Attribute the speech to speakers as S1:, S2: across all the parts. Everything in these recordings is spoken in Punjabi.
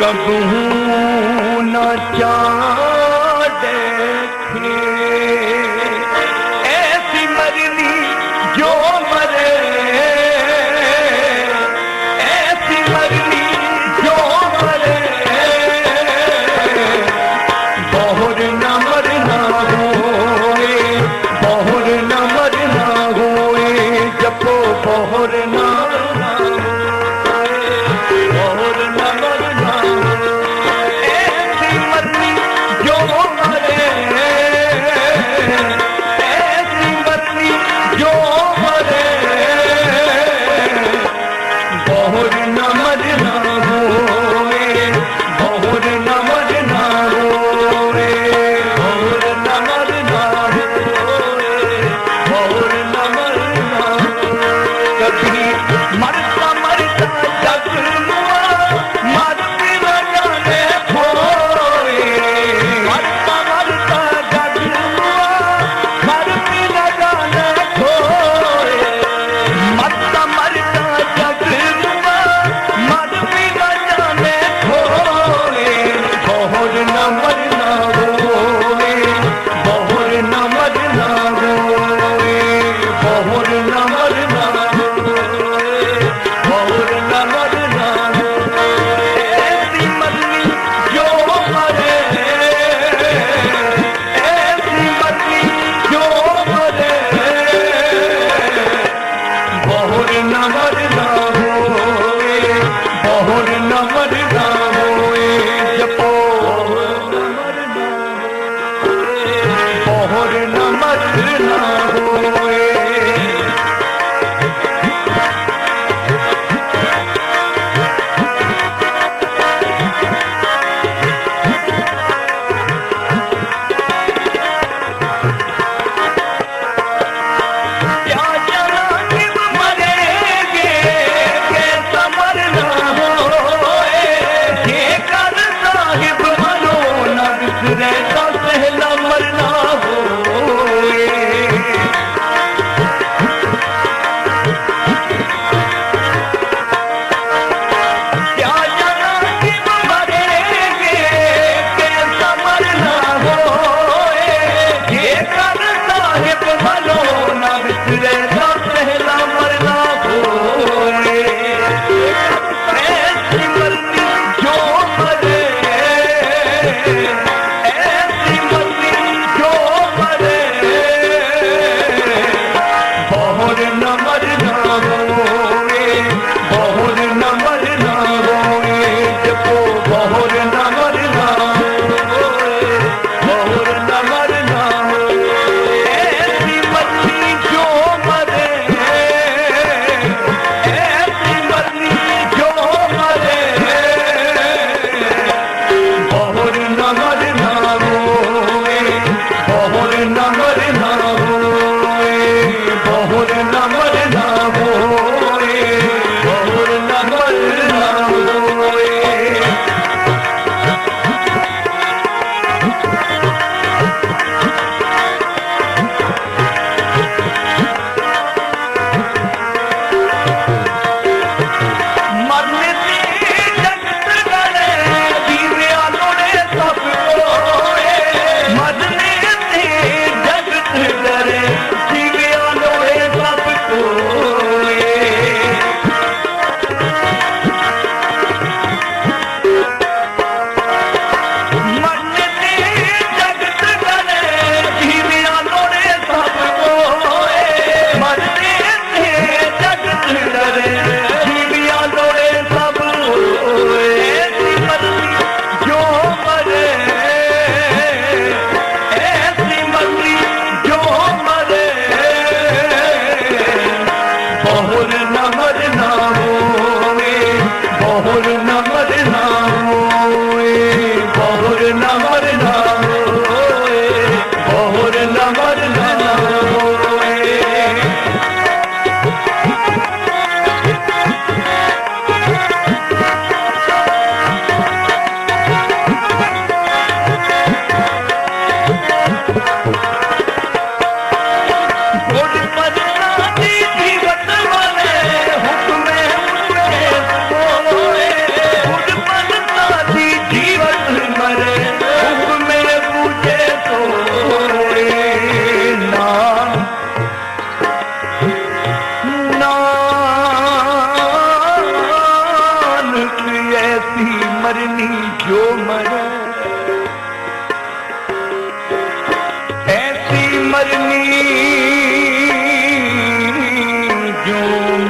S1: कबहू न चाहे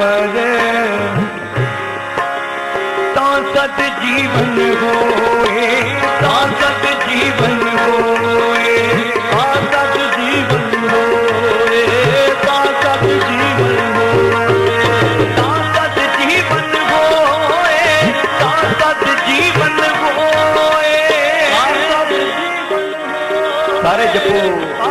S1: ਮਰੇ ਤਾਂ ਸਤ ਜੀਵਨ ਹੋਏ, ਤਾਂ ਸਤ ਜੀਵਨ ਹੋਏ, ਤਾਂ ਸਤ ਜੀਵਨ ਹੋਏ, ਤਾਂ ਸਤ ਜੀਵਨ ਜਪੋ।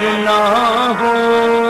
S1: ਕਰਨਾ ਹੋ।